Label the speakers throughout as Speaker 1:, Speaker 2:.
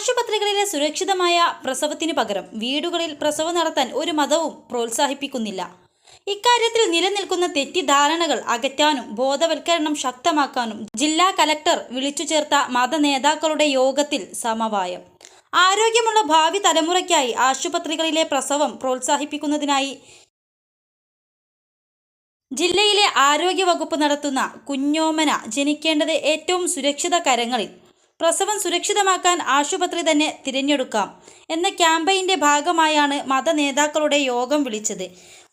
Speaker 1: ആശുപത്രികളിലെ സുരക്ഷിതമായ പ്രസവത്തിന് പകരം വീടുകളിൽ പ്രസവം നടത്താൻ ഒരു മതവും പ്രോത്സാഹിപ്പിക്കുന്നില്ല. ഇക്കാര്യത്തിൽ നിലനിൽക്കുന്ന തെറ്റിദ്ധാരണകൾ അകറ്റാനും ബോധവൽക്കരണം ശക്തമാക്കാനും ജില്ലാ കലക്ടർ വിളിച്ചു ചേർത്ത മതനേതാക്കളുടെ യോഗത്തിൽ സമവായം. ആരോഗ്യമുള്ള ഭാവി തലമുറയ്ക്കായി ആശുപത്രികളിലെ പ്രസവം പ്രോത്സാഹിപ്പിക്കുന്നതിനായി ജില്ലയിലെ ആരോഗ്യ വകുപ്പ് നടത്തുന്ന കുഞ്ഞോമന ജനിക്കേണ്ടത് ഏറ്റവും സുരക്ഷിത കരങ്ങളിൽ പ്രസവം സുരക്ഷിതമാക്കാൻ ആശുപത്രി തന്നെ തിരഞ്ഞെടുക്കാം എന്ന ക്യാമ്പയിന്റെ ഭാഗമായാണ് മത നേതാക്കളുടെ യോഗം വിളിച്ചത്.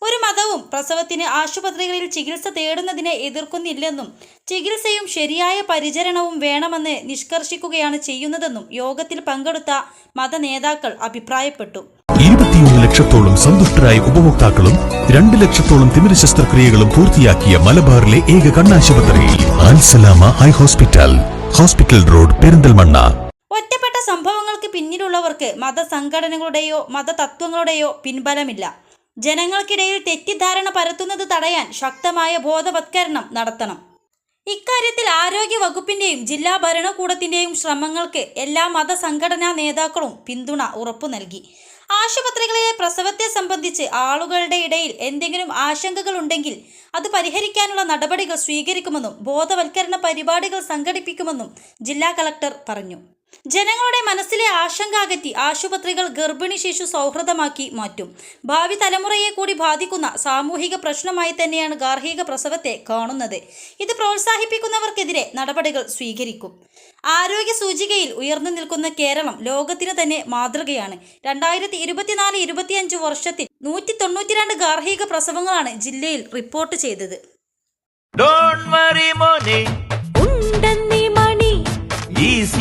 Speaker 1: ഒരു മതവും പ്രസവത്തിന് ആശുപത്രികളിൽ ചികിത്സ തേടുന്നതിനെ എതിർക്കുന്നില്ലെന്നും ചികിത്സയും ശരിയായ പരിചരണവും വേണമെന്ന് നിഷ്കർഷിക്കുകയാണ് ചെയ്യുന്നതെന്നും യോഗത്തിൽ പങ്കെടുത്ത മത നേതാക്കൾ അഭിപ്രായപ്പെട്ടു.
Speaker 2: ഇരുപത്തിയൊന്ന് ലക്ഷത്തോളം സന്തുഷ്ടരായ ഉപഭോക്താക്കളും രണ്ട് ലക്ഷത്തോളം തിമിര ശസ്ത്രക്രിയകളും പൂർത്തിയാക്കിയ മലബാറിലെ ഏക കണ്ണാശുപത്രി Alsalama high hospital. Hospital road Perinthalmanna.
Speaker 1: ഒറ്റപ്പെട്ട സംഭവങ്ങൾക്ക് പിന്നിലുള്ളവർക്ക് മതസംഘടനകളുടെയോ മതതത്വങ്ങളുടെയോ പിൻബലമില്ല. ജനങ്ങൾക്കിടയിൽ തെറ്റിദ്ധാരണ പരത്തുന്നത് തടയാൻ ശക്തമായ ബോധവത്കരണം നടത്തണം. ഇക്കാര്യത്തിൽ ആരോഗ്യ വകുപ്പിന്റെയും ജില്ലാ ഭരണകൂടത്തിന്റെയും ശ്രമങ്ങൾക്ക് എല്ലാ മതസംഘടനാ നേതാക്കളും പിന്തുണ ഉറപ്പു നൽകി ആശുപത്രികളിലെ പ്രസവത്തെ സംബന്ധിച്ച് ആളുകളുടെ ഇടയിൽ എന്തെങ്കിലും ആശങ്കകൾ ഉണ്ടെങ്കിൽ അത് പരിഹരിക്കാനുള്ള നടപടികൾ സ്വീകരിക്കുമെന്നും ബോധവൽക്കരണ പരിപാടികൾ സംഘടിപ്പിക്കുമെന്നും ജില്ലാ കളക്ടർ പറഞ്ഞു ജനങ്ങളുടെ മനസ്സിലെ ആശങ്ക അകറ്റി ആശുപത്രികൾ ഗർഭിണി ശിശു സൗഹൃദമാക്കി മാറ്റും. ഭാവി തലമുറയെ കൂടി ബാധിക്കുന്ന സാമൂഹിക പ്രശ്നമായി തന്നെയാണ് ഗാർഹിക പ്രസവത്തെ കാണുന്നത്. ഇത് പ്രോത്സാഹിപ്പിക്കുന്നവർക്കെതിരെ നടപടികൾ സ്വീകരിക്കും. ആരോഗ്യ സൂചികയിൽ ഉയർന്നു നിൽക്കുന്ന കേരളം ലോകത്തിന് തന്നെ മാതൃകയാണ്. രണ്ടായിരത്തി ഇരുപത്തിനാല് ഇരുപത്തിയഞ്ച് വർഷത്തിൽ നൂറ്റി തൊണ്ണൂറ്റിരണ്ട് ഗാർഹിക പ്രസവങ്ങളാണ് ജില്ലയിൽ റിപ്പോർട്ട് ചെയ്തത്.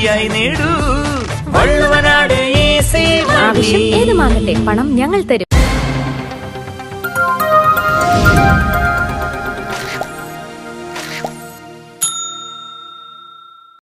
Speaker 3: ശക്തിയായി നേടൂ.
Speaker 4: ആവശ്യം ഏതുമാകട്ടെ പണം ഞങ്ങൾ തരും.